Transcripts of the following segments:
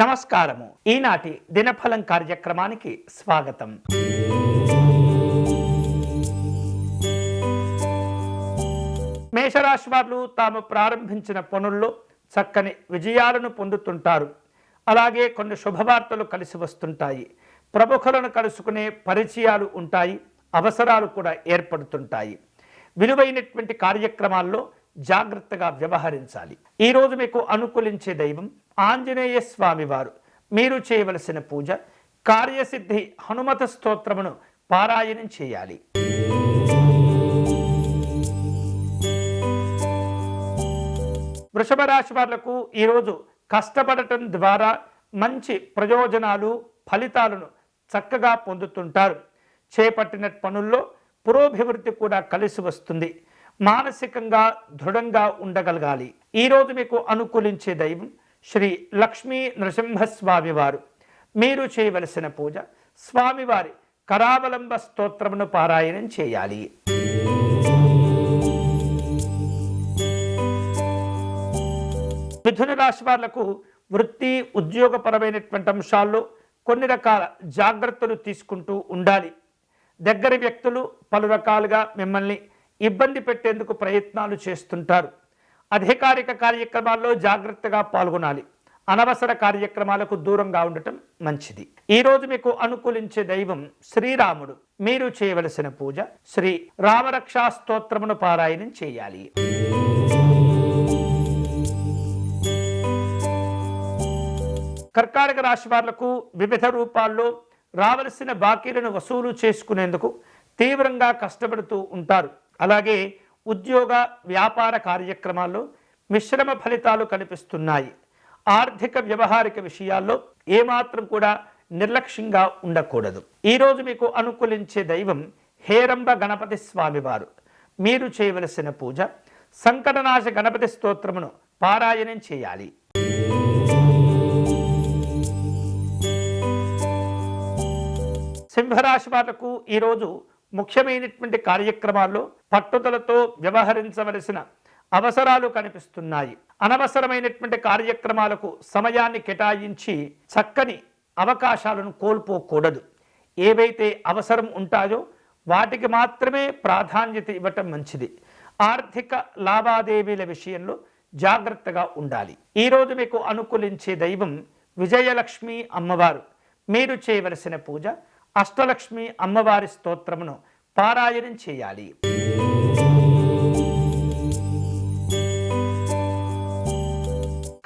నమస్కారము. ఈనాటి దినఫలం కార్యక్రమానికి స్వాగతం. మేషరాశి వారు తాము ప్రారంభించిన పనుల్లో చక్కని విజయాలను పొందుతుంటారు. అలాగే కొన్ని శుభవార్తలు కలిసి వస్తుంటాయి. ప్రముఖులను కలుసుకునే పరిచయాలు ఉంటాయి. అవసరాలు కూడా ఏర్పడుతుంటాయి. విలువైనటువంటి కార్యక్రమాల్లో జాగ్రత్తగా వ్యవహరించాలి. ఈరోజు మీకు అనుకూలించే దైవం ఆంజనేయ స్వామి వారు. మీరు చేయవలసిన పూజ కార్యసిద్ధి హనుమత స్తోత్రమును పారాయణం చేయాలి. వృషభ రాశి వాళ్ళకు ఈరోజు కష్టపడటం ద్వారా మంచి ప్రయోజనాలు ఫలితాలను చక్కగా పొందుతుంటారు. చేపట్టిన పనుల్లో పురోభివృద్ధి కూడా కలిసి వస్తుంది. మానసికంగా దృఢంగా ఉండగలగాలి. ఈరోజు మీకు అనుకూలించే దైవం శ్రీ లక్ష్మీ నృసింహస్వామి వారు. మీరు చేయవలసిన పూజ స్వామివారి కరావలంబ స్తోత్రమును పారాయణం చేయాలి. మిథున రాశి వాళ్ళకు వృత్తి ఉద్యోగపరమైనటువంటి అంశాల్లో కొన్ని రకాల జాగ్రత్తలు తీసుకుంటూ ఉండాలి. దగ్గర వ్యక్తులు పలు రకాలుగా మిమ్మల్ని ఇబ్బంది పెట్టేందుకు ప్రయత్నాలు చేస్తుంటారు. అధికారిక కార్యక్రమాల్లో జాగ్రత్తగా పాల్గొనాలి. అనవసర కార్యక్రమాలకు దూరంగా ఉండటం మంచిది. ఈరోజు మీకు అనుకూలించే దైవం శ్రీరాముడు. మీరు చేయవలసిన పూజ శ్రీ రామరక్షా స్తోత్రమును పారాయణం చేయాలి. కర్కాటక రాశి వాళ్ళకు వివిధ రూపాల్లో రావలసిన బాకీలను వసూలు చేసుకునేందుకు తీవ్రంగా కష్టపడుతూ ఉంటారు. అలాగే ఉద్యోగ వ్యాపార కార్యక్రమాల్లో మిశ్రమ ఫలితాలు కనిపిస్తున్నాయి. ఆర్థిక వ్యవహారిక విషయాల్లో ఏమాత్రం కూడా నిర్లక్ష్యంగా ఉండకూడదు. ఈరోజు మీకు అనుకూలించే దైవం హేరంబ గణపతి స్వామివారు. మీరు చేయవలసిన పూజ సంకటనాశ గణపతి స్తోత్రమును పారాయణం చేయాలి. సింహరాశి వాళ్ళకు ఈరోజు ముఖ్యమైనటువంటి కార్యక్రమాల్లో పట్టుదలతో వ్యవహరించవలసిన అవసరాలు కనిపిస్తున్నాయి. అనవసరమైనటువంటి కార్యక్రమాలకు సమయాన్ని కేటాయించి చక్కని అవకాశాలను కోల్పోకూడదు. ఏవైతే అవసరం ఉంటాయో వాటికి మాత్రమే ప్రాధాన్యత ఇవ్వటం మంచిది. ఆర్థిక లావాదేవీల విషయంలో జాగ్రత్తగా ఉండాలి. ఈరోజు మీకు అనుకూలించే దైవం విజయలక్ష్మి అమ్మవారు. మీరు చేయవలసిన పూజ అష్టలక్ష్మి అమ్మవారి స్తోత్రమును పారాయణం చేయాలి.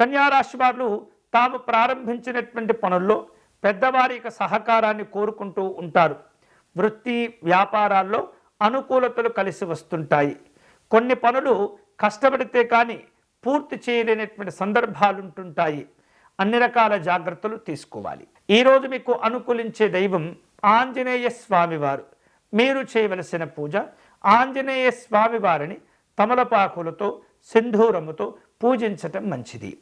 కన్యారాశి వారు తాము ప్రారంభించినటువంటి పనుల్లో పెద్దవారి యొక్క సహకారాన్ని కోరుకుంటూ ఉంటారు. వృత్తి వ్యాపారాల్లో అనుకూలతలు కలిసి వస్తుంటాయి. కొన్ని పనులు కష్టపడితే కానీ పూర్తి చేయలేనటువంటి సందర్భాలు ఉంటుంటాయి. అన్ని రకాల జాగ్రత్తలు తీసుకోవాలి. ఈరోజు మీకు అనుకూలించే దైవం ఆంజనేయ స్వామివారు మీరు చేయవలసిన పూజ ఆంజనేయ స్వామివారిని తమలపాకులతో సింధూరముతో పూజించటం మంచిది.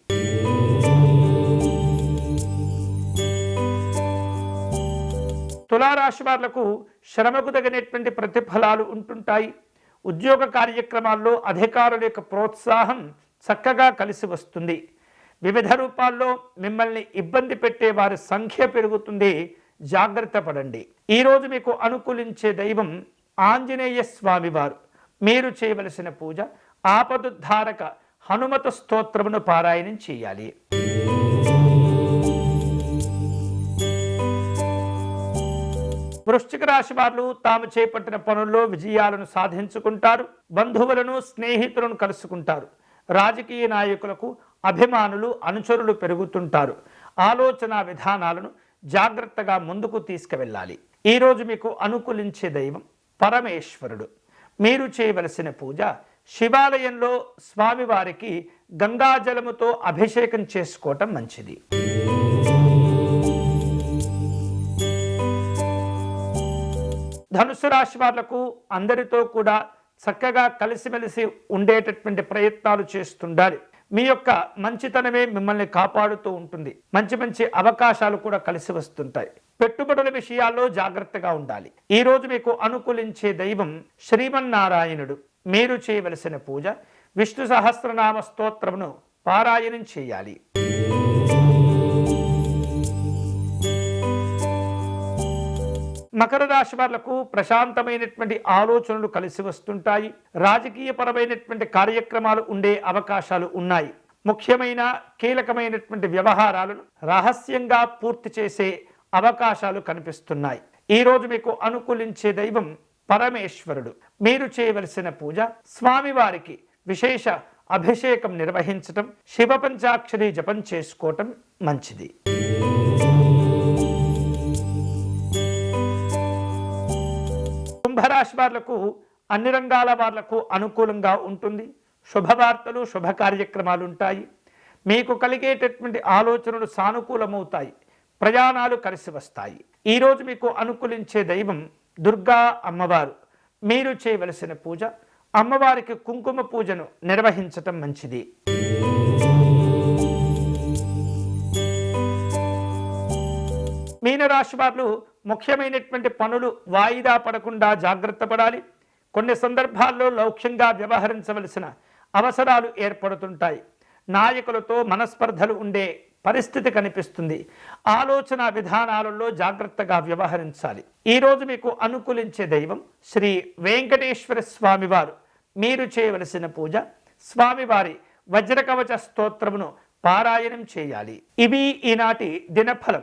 తులారాశి వాళ్ళకు శ్రమకు తగినటువంటి ప్రతిఫలాలు ఉంటుంటాయి. ఉద్యోగ కార్యక్రమాల్లో అధికారుల యొక్క ప్రోత్సాహం చక్కగా కలిసి వస్తుంది. వివిధ రూపాల్లో మిమ్మల్ని ఇబ్బంది పెట్టే వారి సంఖ్య పెరుగుతుంది. జాగ్రత్త పడండి. ఈరోజు మీకు అనుకూలించే దైవం ఆంజనేయ స్వామివారు మీరు చేయవలసిన పూజ ఆపదుద్ధారక హనుమత స్తోత్రమును పారాయణం చేయాలి. వృశ్చిక రాశి వారు తాము చేపట్టిన పనుల్లో విజయాలను సాధించుకుంటారు. బంధువులను స్నేహితులను కలుసుకుంటారు. రాజకీయ నాయకులకు అభిమానులు అనుచరులు పెరుగుతుంటారు. ఆలోచన విధానాలను జాగ్రత్తగా ముందుకు తీసుకువెళ్ళాలి. ఈరోజు మీకు అనుకూలించే దైవం పరమేశ్వరుడు. మీరు చేయవలసిన పూజ శివాలయంలో స్వామివారికి గంగాజలముతో అభిషేకం చేసుకోవటం మంచిది. ధనుసు రాశి వాళ్ళకు అందరితో కూడా చక్కగా కలిసిమెలిసి ఉండేటటువంటి ప్రయత్నాలు చేస్తుండాలి. మీ యొక్క మంచితనమే మిమ్మల్ని కాపాడుతూ ఉంటుంది. మంచి మంచి అవకాశాలు కూడా కలిసి వస్తుంటాయి. పెట్టుబడుల విషయాల్లో జాగ్రత్తగా ఉండాలి. ఈ రోజు మీకు అనుకూలించే దైవం శ్రీమన్నారాయణుడు. మీరు చేయవలసిన పూజ విష్ణు సహస్రనామ స్తోత్రమును పారాయణం చేయాలి. మకర రాశి వాళ్ళకు ప్రశాంతమైనటువంటి ఆలోచనలు కలిసి వస్తుంటాయి. రాజకీయపరమైనటువంటి కార్యక్రమాలు ఉండే అవకాశాలు ఉన్నాయి. ముఖ్యమైన కీలకమైనటువంటి వ్యవహారాలను రహస్యంగా పూర్తి చేసే అవకాశాలు కనిపిస్తున్నాయి. ఈరోజు మీకు అనుకూలించే దైవం పరమేశ్వరుడు. మీరు చేయవలసిన పూజ స్వామివారికి విశేష అభిషేకం నిర్వహించటం శివ పంచాక్షరి జపం చేసుకోవటం మంచిది. కుంభరాశి వాళ్ళకు అన్ని రంగాల వాళ్ళకు అనుకూలంగా ఉంటుంది. శుభవార్తలు శుభ కార్యక్రమాలు ఉంటాయి మీకు కలిగేటటువంటి ఆలోచనలు సానుకూలమవుతాయి. ప్రయాణాలు కలిసి వస్తాయి. ఈరోజు మీకు అనుకూలించే దైవం దుర్గా అమ్మవారు. మీరు చేయవలసిన పూజ అమ్మవారికి కుంకుమ పూజను నిర్వహించటం మంచిది. మీనరాశి వారు ముఖ్యమైనటువంటి పనులు వాయిదా పడకుండా జాగ్రత్త పడాలి. కొన్ని సందర్భాల్లో లౌక్యంగా వ్యవహరించవలసిన అవసరాలు ఏర్పడుతుంటాయి. నాయకులతో మనస్పర్ధలు ఉండే పరిస్థితి కనిపిస్తుంది. ఆలోచన విధానాలలో జాగ్రత్తగా వ్యవహరించాలి. ఈరోజు మీకు అనుకూలించే దైవం శ్రీ వెంకటేశ్వర స్వామివారు. మీరు చేయవలసిన పూజ స్వామివారి వజ్రకవచ స్తోత్రమును పారాయణం చేయాలి. ఇవి ఈనాటి దినఫలం.